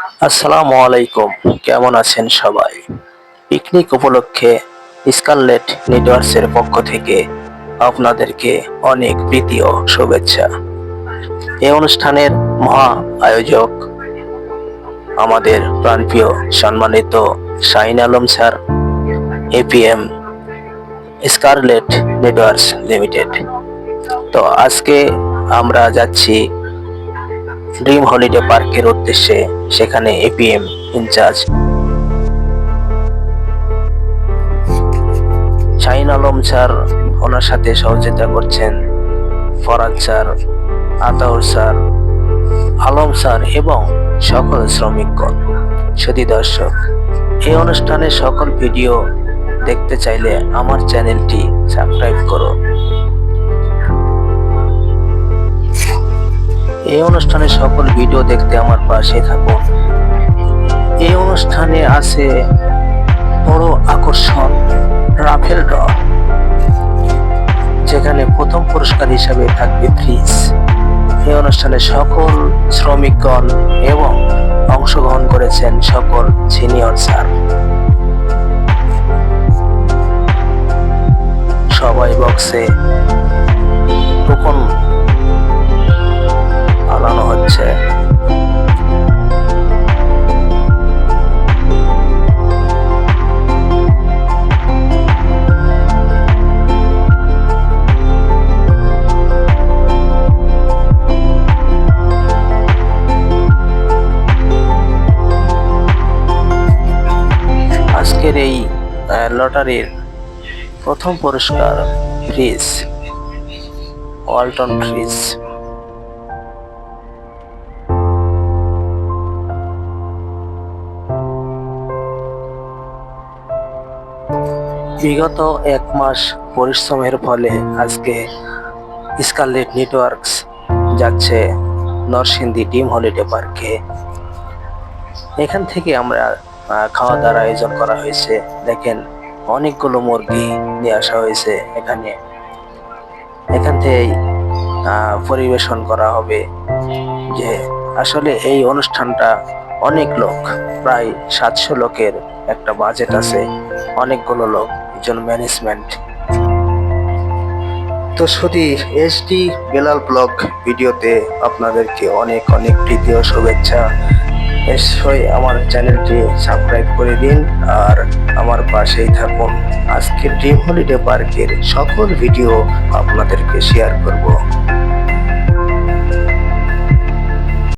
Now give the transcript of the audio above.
আসসালামু আলাইকুম। কেমন আছেন সবাই? পিকনিক উপলক্ষে স্কারলেট নেটওয়ার্কসের পক্ষ থেকে আপনাদেরকে অনেক প্রীতি ও শুভেচ্ছা। এই অনুষ্ঠানের মহা আয়োজক আমাদের প্রাণপ্রিয় সম্মানিত Shahin Alam sir, APM scarlet networks limited. তো আজকে আমরা যাচ্ছি ড্রিম হলিডে পার্কের উদ্দেশ্যে সেখানে APM incharge Shahin Alam sir ওনার সাথে সহযোগিতা করছেন। Faraz sir, Ataur sir, Alam sir এবং সকল শ্রমিকগণ। সুধী দর্শক, এই অনুষ্ঠানের সকল ভিডিও দেখতে চাইলে আমার চ্যানেলটি সাবস্ক্রাইব করুন এই অনুষ্ঠানে সকল ভিডিও দেখতে আমার পাশে থাকুন এই অনুষ্ঠানে আছে বড় আকর্ষণ, রাফেল ড্র, যেখানে প্রথম পুরস্কার হিসাবে থাকবে ফ্রিজ এই অনুষ্ঠানে সকল শ্রমিকগণ এবং অংশগ্রহণ করেছেন সকল সিনিয়র স্যার। সবাই বক্সে এই লটারির প্রথম পুরস্কার ফ্রিজ ওয়ালটন ফ্রিজ বিগত এক মাস পরিশ্রমের ফলে আজকে স্কারলেট নেটওয়ার্কস যাচ্ছে নরসিংদী ডিম হলিডে পার্কে। এখান থেকে আমরা খাওয়া দাওয়ার আয়োজন করা হয়েছে। দেখেন অনেকগুলো মুরগি নিয়ে আসা হয়েছে এখানে। এখান আহ, পরিবেশন করা হবে যে আসলে এই অনুষ্ঠানটা অনেক লোক প্রায় সাতশো লোকের একটা বাজেট আছে অনেকগুলো লোক একজন ম্যানেজমেন্ট তো শুধু এসডি বেলাল ব্লগ ভিডিওতে আপনাদেরকে অনেক অনেক প্রীতি ও শুভেচ্ছা। নিশ্চয়ই আমার চ্যানেলটি সাবস্ক্রাইব করে দিন আর আমার পাশেই থাকুন। আজকে ড্রিম হলিডে পার্কের সকল ভিডিও আপনাদেরকে শেয়ার করব।